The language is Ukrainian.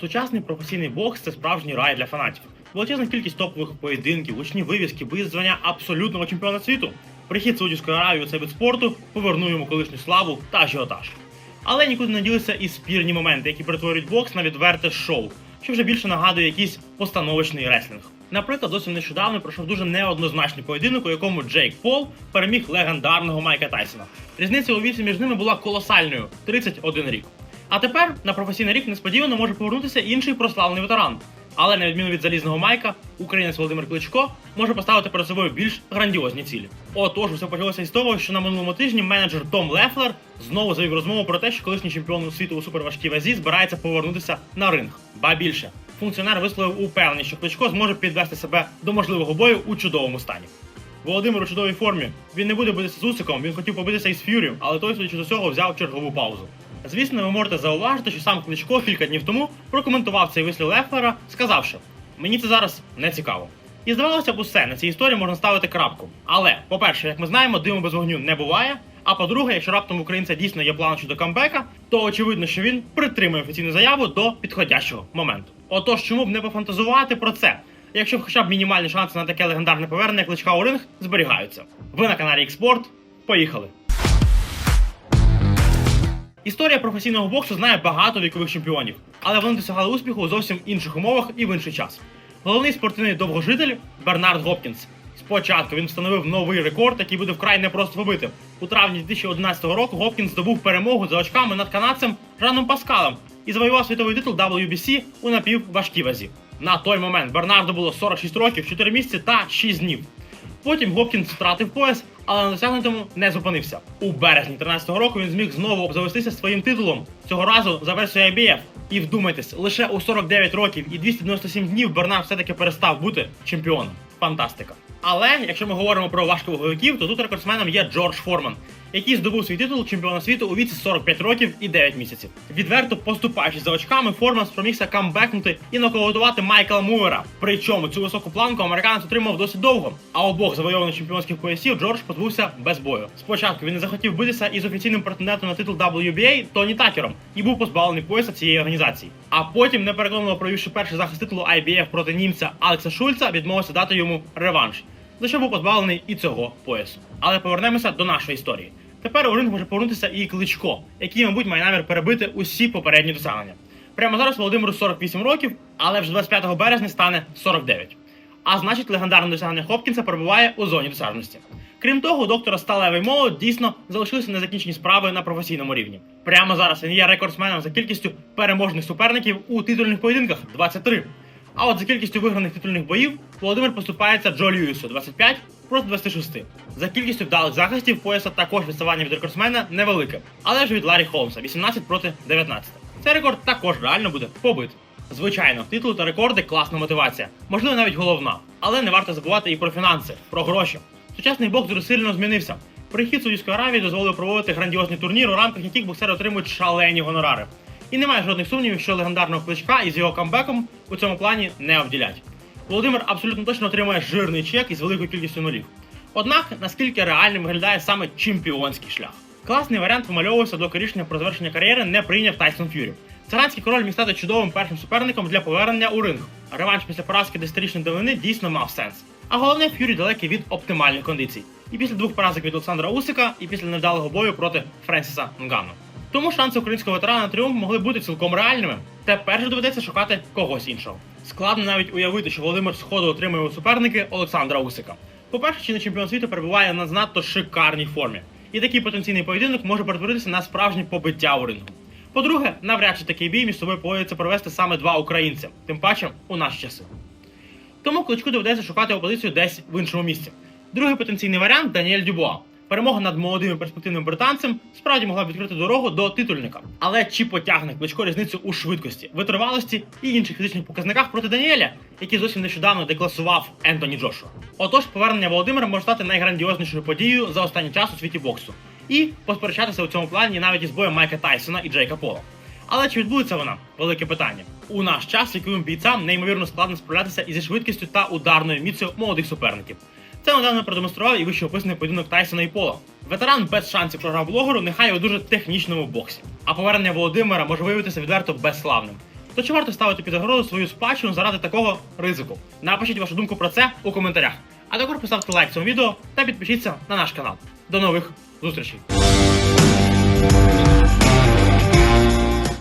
Сучасний професійний бокс це справжній рай для фанатів. Величезна кількість топових поєдинків, гучні вивіски, визвання абсолютного чемпіона світу. Прихід Саудівської Аравії у цей вид спорту повернув йому колишню славу та ажіотаж. Але нікуди не ділися і спірні моменти, які перетворюють бокс на відверте шоу, що вже більше нагадує якийсь постановочний реслінг. Наприклад, зовсім нещодавно пройшов дуже неоднозначний поєдинок, у якому Джейк Пол переміг легендарного Майка Тайсона. Різниця у віці між ними була колосальною 31 рік. А тепер на професійний рік несподівано може повернутися інший прославлений ветеран. Але на відміну від залізного майка, українець Володимир Кличко може поставити перед собою більш грандіозні цілі. Отож, все почалося із того, що на минулому тижні менеджер Том Лефлер знову завів розмову про те, що колишній чемпіон світу у суперважкій вазі збирається повернутися на ринг. Ба більше, функціонер висловив упевненість, що Кличко зможе підвести себе до можливого бою у чудовому стані. Володимир у чудовій формі. Він не буде битися з Усиком, він хотів побитися із Ф'юрі, але той, судячи з усього, взяв чергову паузу. Звісно, ви можете зауважити, що сам Кличко кілька днів тому прокоментував цей вислів Лефлера, сказавши: мені це зараз не цікаво. І здавалося б, усе на цій історії можна ставити крапку. Але, по-перше, як ми знаємо, диму без вогню не буває. А по-друге, якщо раптом українця дійсно є план щодо камбека, то очевидно, що він притримує офіційну заяву до підходящого моменту. Отож, чому б не пофантазувати про це? Якщо хоча б мінімальні шанси на таке легендарне повернення кличка у ринг зберігаються. Ви на каналі Xport. Поїхали! Історія професійного боксу знає багато вікових чемпіонів, але вони досягали успіху у зовсім інших умовах і в інший час. Головний спортивний довгожитель Бернард Гопкінс. Спочатку він встановив новий рекорд, який буде вкрай непросто побити. У травні 2011 року Гопкінс здобув перемогу за очками над канадцем Жаном Паскалом і завоював світовий титул WBC у напівважкій вазі. На той момент Бернарду було 46 років, 4 місяці та 6 днів. Потім Гопкінс втратив пояс, але на досягнутому не зупинився. У березні 13-го року він зміг знову обзавестися своїм титулом. Цього разу за версією IBF. І вдумайтесь, лише у 49 років і 297 днів Бернард все-таки перестав бути чемпіоном. Фантастика. Але якщо ми говоримо про важковаговиків, то тут рекордсменом є Джордж Форман, який здобув свій титул чемпіона світу у віці 45 років і 9 місяців. Відверто поступаючись за очками, Форман спромігся камбекнути і нокаутувати Майкла Мувера. Причому цю високу планку американець отримав досить довго. А обох завойованих чемпіонських поясів Джордж позбувся без бою. Спочатку він не захотів битися із офіційним претендентом на титул WBA Тоні Такером і був позбавлений пояса цієї організації. А потім, непереконано провівши перший захист титулу IBF проти німця Алекса Шульца, відмовився дати йому реванш за що був позбавлений і цього поясу. Але повернемося до нашої історії. Тепер у ринг може повернутися і кличко, який, мабуть, має намір перебити усі попередні досягнення. Прямо зараз Володимиру 48 років, але вже 25 березня стане 49. А значить, легендарне досягнення Хопкінса перебуває у зоні досяжності. Крім того, у доктора Сталевий молод дійсно залишилися незакінчені справи на професійному рівні. Прямо зараз він є рекордсменом за кількістю переможних суперників у титульних поєдинках 23. А от за кількістю виграних титульних боїв Володимир поступається Джо Льюісу 25 проти 26. За кількістю вдалих захистів пояса також відставання від рекордсмена невелике, але ж від Ларі Холмса 18 проти 19. Цей рекорд також реально буде побит. Звичайно, титули та рекорди класна мотивація, можливо навіть головна, але не варто забувати і про фінанси, про гроші. Сучасний бокс дуже сильно змінився. Прихід Саудівської Аравії дозволив проводити грандіозні турніри, у рамках яких боксери отримують шалені гонорари. І немає жодних сумнівів, що легендарного кличка із його камбеком у цьому плані не обділять. Володимир абсолютно точно отримує жирний чек із великою кількістю нулів. Однак, наскільки реальним виглядає саме чемпіонський шлях? Класний варіант вимальовувався, доки рішення про завершення кар'єри не прийняв Тайсон Ф'юрі. Циганський король міг стати чудовим першим суперником для повернення у ринг. Реванш після поразки десятирічної давнини дійсно мав сенс. А головне, Ф'юрі далекий від оптимальних кондицій. І після двох поразок від Олександра Усика, і після невдалого бою проти Френсіса Нгану. Тому шанси українського ветерана на тріумф могли бути цілком реальними. Тепер же доведеться шукати когось іншого. Складно навіть уявити, що Володимир сходу отримує у суперники Олександра Усика. По-перше, чинний чемпіон світу перебуває на надто шикарній формі, і такий потенційний поєдинок може перетворитися на справжнє побиття у рингу. По-друге, навряд чи такий бій між собою поводиться провести саме два українця, тим паче у наші часи. Тому кличку доведеться шукати опозицію десь в іншому місці. Другий потенційний варіант Даніель Дюбуа. Перемога над молодим і перспективним британцем справді могла б відкрити дорогу до титульника. Але чи потягне кличко різницю у швидкості, витривалості і інших фізичних показниках проти Даніеля, який зовсім нещодавно декласував Ентоні Джошуа? Отож, повернення Володимира може стати найграндіознішою подією за останній час у світі боксу. І посперечатися у цьому плані навіть із боєм Майка Тайсона і Джейка Пола. Але чи відбудеться вона? Велике питання. У наш час віковим бійцям неймовірно складно справлятися із швидкістю та ударною міцю молодих суперників. Це недавно продемонстрував і вище описаний поєдинок Тайсона і Пола. Ветеран без шансів програв блогеру, нехай у дуже технічному боксі. А повернення Володимира може виявитися відверто безславним. то чи варто ставити під загрозу свою спадщину заради такого ризику? Напишіть вашу думку про це у коментарях. А також поставте лайк цьому відео та підпишіться на наш канал. До нових зустрічей!